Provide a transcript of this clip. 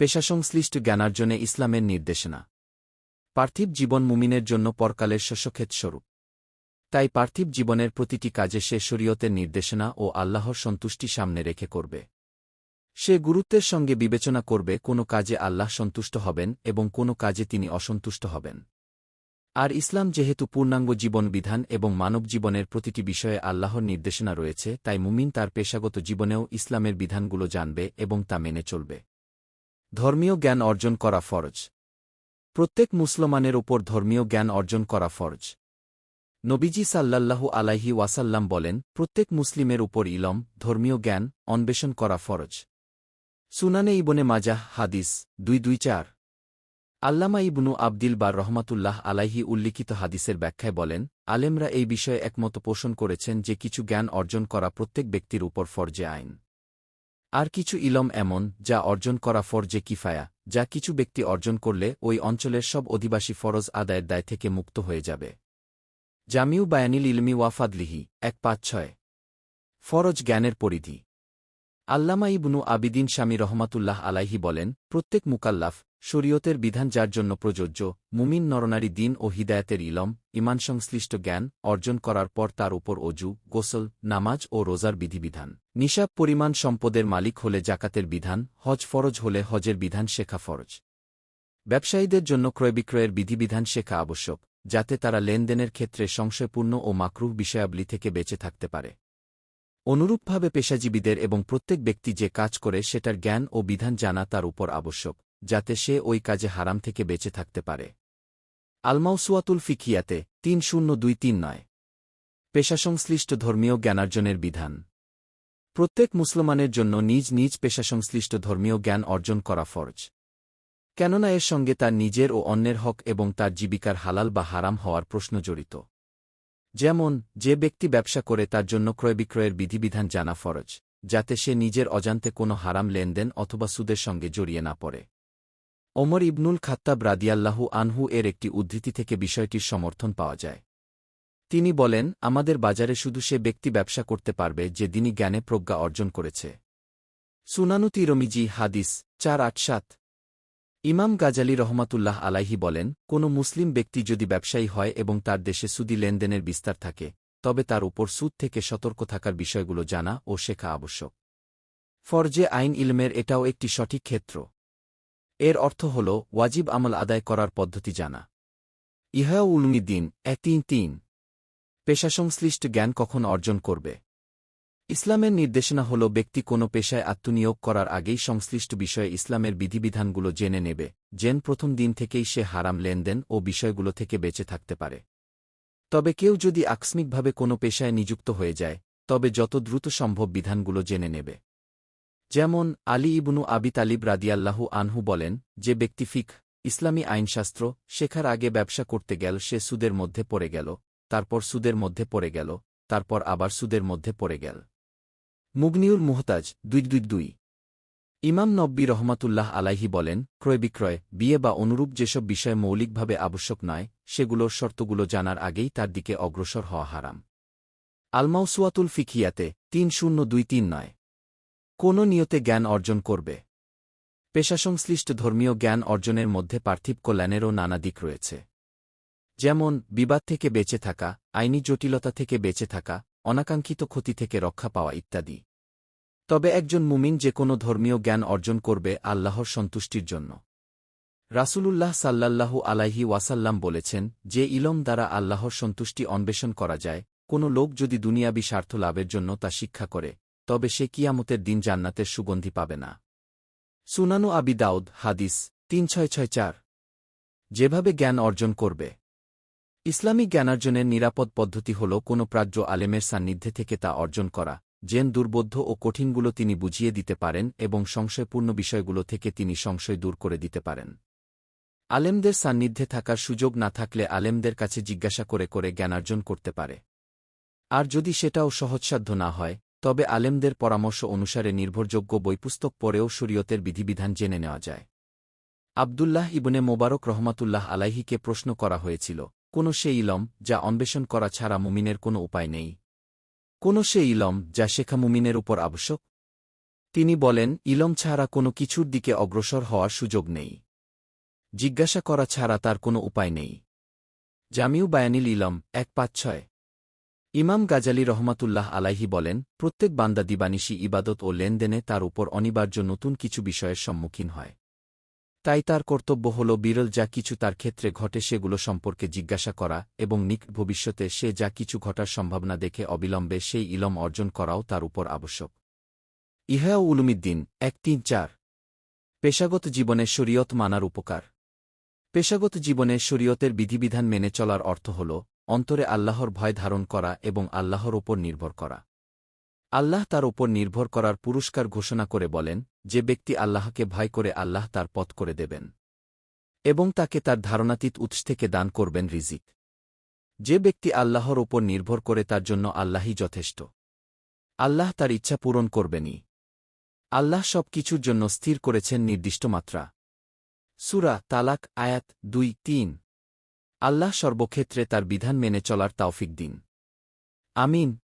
পেশাসংশ্লিষ্ট জ্ঞানার্জনে ইসলামের নির্দেশনা। পার্থিব জীবন মুমিনের জন্য পরকালের শস্যক্ষেত স্বরূপ। তাই পার্থিব জীবনের প্রতিটি কাজে সে শরীয়তের নির্দেশনা ও আল্লাহর সন্তুষ্টি সামনে রেখে করবে। সে গুরুত্বের সঙ্গে বিবেচনা করবে কোনো কাজে আল্লাহ সন্তুষ্ট হবেন এবং কোনো কাজে তিনি অসন্তুষ্ট হবেন। আর ইসলাম যেহেতু পূর্ণাঙ্গ জীবন বিধান এবং মানব জীবনের প্রতিটি বিষয়ে আল্লাহর নির্দেশনা রয়েছে, তাই মুমিন তার পেশাগত জীবনেও ইসলামের বিধানগুলো জানবে এবং তা মেনে চলবে। ধর্মীয় জ্ঞান অর্জন করা ফরজ। প্রত্যেক মুসলমানের ওপর ধর্মীয় জ্ঞান অর্জন করা ফরজ। নবীজি সাল্লাল্লাহু আলাইহি ওয়াসাল্লাম বলেন, প্রত্যেক মুসলিমের উপর ইলম, ধর্মীয় জ্ঞান অন্বেষণ করা ফরজ। সুনানে ইবনে মাজাহ, হাদিস দুই দুই চার। আল্লামা ইবনু আবদিল বা রহমাতুল্লাহ আলাইহি উল্লিখিত হাদিসের ব্যাখ্যায় বলেন, আলেমরা এই বিষয়ে একমত পোষণ করেছেন যে কিছু জ্ঞান অর্জন করা প্রত্যেক ব্যক্তির উপর ফরজে আইন। আর কিছু ইলম এমন, যা অর্জন করা ফরজে কিফায়া, যা কিছু ব্যক্তি অর্জন করলে ওই অঞ্চলের সব অধিবাসী ফরজ আদায়ের দায় থেকে মুক্ত হয়ে যাবে। জামিউ বায়ানিল ইলমি ওয়াফাদলিহি এক পাঁচ ছয়। ফরজ জ্ঞানের পরিধি। আল্লামা ইবনু আবিদিন স্বামী রহমাতুল্লাহ আলাইহি বলেন, প্রত্যেক মুকাল্লাফ শরীয়তের বিধান যার জন্য প্রযোজ্য, মুমিন নরনারী দিন ও হিদায়াতের ইলম ইমান সংশ্লিষ্ট জ্ঞান অর্জন করার পর তার উপর অজু, গোসল, নামাজ ও রোজার বিধিবিধান। নিশাব পরিমাণ সম্পদের মালিক হলে জাকাতের বিধান, হজ ফরজ হলে হজের বিধান শেখা ফরজ। ব্যবসায়ীদের জন্য ক্রয় বিক্রয়ের বিধিবিধান শেখা আবশ্যক, যাতে তারা লেনদেনের ক্ষেত্রে সংশয়পূর্ণ ও মাকরুহ বিষয়াবলী থেকে বেঁচে থাকতে পারে। অনুরূপভাবে পেশাজীবীদের এবং প্রত্যেক ব্যক্তি যে কাজ করে সেটার জ্ঞান ও বিধান জানা তার উপর আবশ্যক। যাতে সে ওই কাজে হারাম থেকে বেঁচে থাকতে পারে। আলমাউসুয়াতুল ফিকিয়াতে তিন শূন্য দুই তিন নয়। পেশাসংশ্লিষ্ট ধর্মীয় জ্ঞানার্জনের বিধান। প্রত্যেক মুসলমানের জন্য নিজ নিজ পেশাসংশ্লিষ্ট ধর্মীয় জ্ঞান অর্জন করা ফরজ। কেননা এর সঙ্গে তার নিজের ও অন্যের হক এবং তার জীবিকার হালাল বা হারাম হওয়ার প্রশ্ন জড়িত। যেমন, যে ব্যক্তি ব্যবসা করে তার জন্য ক্রয় বিক্রয়ের বিধিবিধান জানা ফরজ, যাতে সে নিজের অজান্তে কোনো হারাম লেনদেন অথবা সুদের সঙ্গে জড়িয়ে না পড়ে। ওমর ইবনুল খাত্তাব রাদিয়াল্লাহু আনহু এর একটি উদ্ধৃতি থেকে বিষয়টির সমর্থন পাওয়া যায়। তিনি বলেন, আমাদের বাজারে শুধু সে ব্যক্তি ব্যবসা করতে পারবে যে দিনই জ্ঞানে প্রজ্ঞা অর্জন করেছে। সুনানুতি রমিজি হাদিস চার আট সাত। ইমাম গাজালি রহমাতুল্লাহ আলাইহি বলেন, কোন মুসলিম ব্যক্তি যদি ব্যবসায়ী হয় এবং তার দেশে সুদি লেনদেনের বিস্তার থাকে, তবে তার উপর সুদ থেকে সতর্ক থাকার বিষয়গুলো জানা ও শেখা আবশ্যক। ফরজে আইন ইলমের এটাও একটি সঠিক ক্ষেত্র। এর অর্থ হল ওয়াজিব আমল আদায় করার পদ্ধতি জানা। ইহা উলমি দিন এক তিন তিন। পেশাসংশ্লিষ্ট জ্ঞান কখন অর্জন করবে? ইসলামের নির্দেশনা হল ব্যক্তি কোনো পেশায় আত্মনিয়োগ করার আগেই সংশ্লিষ্ট বিষয়ে ইসলামের বিধিবিধানগুলো জেনে নেবে জেন প্রথম দিন থেকেই সে হারাম লেনদেন ও বিষয়গুলো থেকে বেঁচে থাকতে পারে। তবে কেউ যদি আকস্মিকভাবে কোনো পেশায় নিযুক্ত হয়ে যায়, তবে যত দ্রুত সম্ভব বিধানগুলো জেনে নেবে। যেমন আলী ইবনু আবি তালিব রাদিয়াল্লাহু আনহু বলেন, যে ব্যক্তি ফিক ইসলামী আইনশাস্ত্র, শেখার আগে ব্যবসা করতে গেল, সে সুদের মধ্যে পড়ে গেল, তারপর সুদের মধ্যে পড়ে গেল, তারপর আবার সুদের মধ্যে পড়ে গেল। মুগনিউর মুহতাজ, দুই দুই দুই। ইমাম নব্বী রহমাতুল্লাহ আলাইহি বলেন, ক্রয় বিক্রয়, বিয়ে বা অনুরূপ যেসব বিষয় মৌলিকভাবে আবশ্যক নয়, সেগুলোর শর্তগুলো জানার আগেই তার দিকে অগ্রসর হওয়া হারাম। আলমাউসুয়াতুল ফিকিয়াতে, তিন শূন্য দুই তিন নয়। কোন নিয়তে জ্ঞান অর্জন করবে। পেশাসংশ্লিষ্ট ধর্মীয় জ্ঞান অর্জনের মধ্যে পার্থিব কল্যাণেরও নানা দিক রয়েছে। যেমন, বিবাদ থেকে বেঁচে থাকা, আইনি জটিলতা থেকে বেঁচে থাকা, অনাকাঙ্ক্ষিত ক্ষতি থেকে রক্ষা পাওয়া ইত্যাদি। তবে একজন মুমিন যে কোনো ধর্মীয় জ্ঞান অর্জন করবে আল্লাহর সন্তুষ্টির জন্য। রাসূলুল্লাহ সাল্লাল্লাহু আলাইহি ওয়াসাল্লাম বলেছেন, যে ইলম দ্বারা আল্লাহর সন্তুষ্টি অন্বেষণ করা যায়, কোনো লোক যদি দুনিয়াবি স্বার্থ লাভের জন্য তা শিক্ষা করে তবে সে কিয়ামতের দিন জান্নাতের সুগন্ধি পাবে না। সুনানু আবি দাউদ, হাদিস তিন ছয় ছয় চার। যেভাবে জ্ঞান অর্জন করবে। ইসলামিক জ্ঞানার্জনের নিরাপদ পদ্ধতি হল কোনো প্রাজ্য আলেমের সান্নিধ্যে থেকে তা অর্জন করা জেন দুর্বোধ্য ও কঠিনগুলো তিনি বুঝিয়ে দিতে পারেন এবং সংশয়পূর্ণ বিষয়গুলো থেকে তিনি সংশয় দূর করে দিতে পারেন। আলেমদের সান্নিধ্যে থাকার সুযোগ না থাকলে আলেমদের কাছে জিজ্ঞাসা করে করে জ্ঞানার্জন করতে পারে। আর যদি সেটাও সহজসাধ্য না হয় তবে আলেমদের পরামর্শ অনুসারে নির্ভরযোগ্য বইপুস্তক পরেও শরীয়তের বিধিবিধান জেনে নেওয়া যায়। আবদুল্লাহ ইবনে মোবারক রহমাতুল্লাহ আলাইহিকে প্রশ্ন করা হয়েছিল, কোন সে ইলম যা অন্বেষণ করা ছাড়া মুমিনের কোনো উপায় নেই? কোন সে ইলম যা শেখা মুমিনের উপর আবশ্যক? তিনি বলেন, ইলম ছাড়া কোনো কিছুর দিকে অগ্রসর হওয়ার সুযোগ নেই। জিজ্ঞাসা করা ছাড়া তার কোনো উপায় নেই। জামিউ বায়ানিল ইলম এক পাঁচ ছয়। ইমাম গাজালি রহমাতুল্লাহ আলাইহি বলেন, প্রত্যেক বান্দা দিবানিশি ইবাদত ও লেনদেনে তার উপর অনিবার্য নতুন কিছু বিষয়ের সম্মুখীন হয়। তাই তার কর্তব্য হল বিরল যা কিছু তার ক্ষেত্রে ঘটে সেগুলো সম্পর্কে জিজ্ঞাসা করা এবং নিক ভবিষ্যতে সে যা কিছু ঘটার সম্ভাবনা দেখে অবিলম্বে সেই ইলম অর্জন করাও তার উপর আবশ্যক। ইহা উলুমিদ্দিন, এক তিন চার। পেশাগত জীবনে শরীয়ত মানার উপকার। পেশাগত জীবনে শরীয়তের বিধিবিধান মেনে চলার অর্থ হল অন্তরে আল্লাহর ভয় ধারণ করা এবং আল্লাহর ওপর নির্ভর করা। আল্লাহ তার ওপর নির্ভর করার পুরস্কার ঘোষণা করে বলেন, যে ব্যক্তি আল্লাহকে ভয় করে আল্লাহ তার পথ করে দেবেন এবং তাকে তার ধারণাতীত উৎস থেকে দান করবেন রিজিক। যে ব্যক্তি আল্লাহর ওপর নির্ভর করে তার জন্য আল্লাহই যথেষ্ট। আল্লাহ তার ইচ্ছা পূরণ করবেনই। আল্লাহ সব কিছুর জন্য স্থির করেছেন নির্দিষ্ট মাত্রা। সুরা তালাক আয়াত দুই তিন। আল্লাহ সর্বক্ষেত্রে তার বিধান মেনে চলার তাওফিক দিন। আমিন।